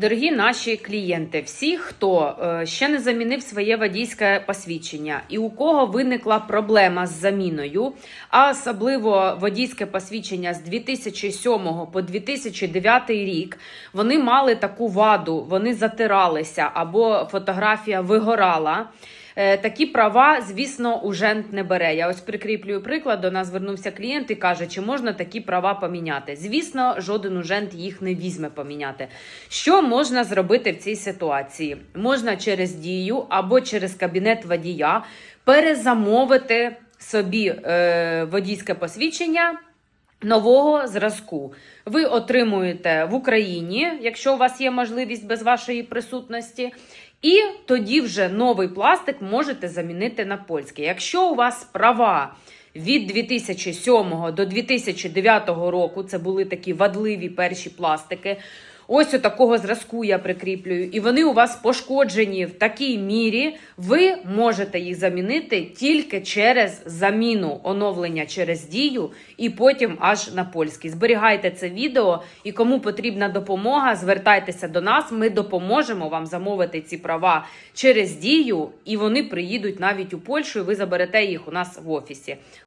Дорогі наші клієнти, всі, хто е, ще не замінив своє водійське посвідчення, і у кого виникла проблема з заміною, а особливо водійське посвідчення з 2007 по 2009 рік, вони мали таку ваду, вони затиралися або фотографія вигорала. Е, Такі права, звісно, ужент не бере. Я ось прикріплюю приклад. До нас звернувся клієнт і каже, чи можна такі права поміняти. Звісно, жоден ужент їх не візьме поміняти. Що можна зробити в цій ситуації? Можна через дію або через кабінет водія перезамовити собі е, водійське посвідчення нового зразку. Ви отримуєте в Україні, якщо у вас є можливість без вашої присутності. І тоді вже новий пластик можете замінити на польський. Якщо у вас права від 2007 до 2009 року, це були такі вадливі перші пластики. Ось у такого зразку я прикріплюю, і вони у вас пошкоджені в такій мірі, ви можете їх замінити тільки через заміну оновлення через дію, і потім аж на польський. Зберігайте це відео, і кому потрібна допомога, звертайтеся до нас. Ми допоможемо вам замовити ці права через дію, і вони приїдуть навіть у Польщу. і Ви заберете їх у нас в офісі.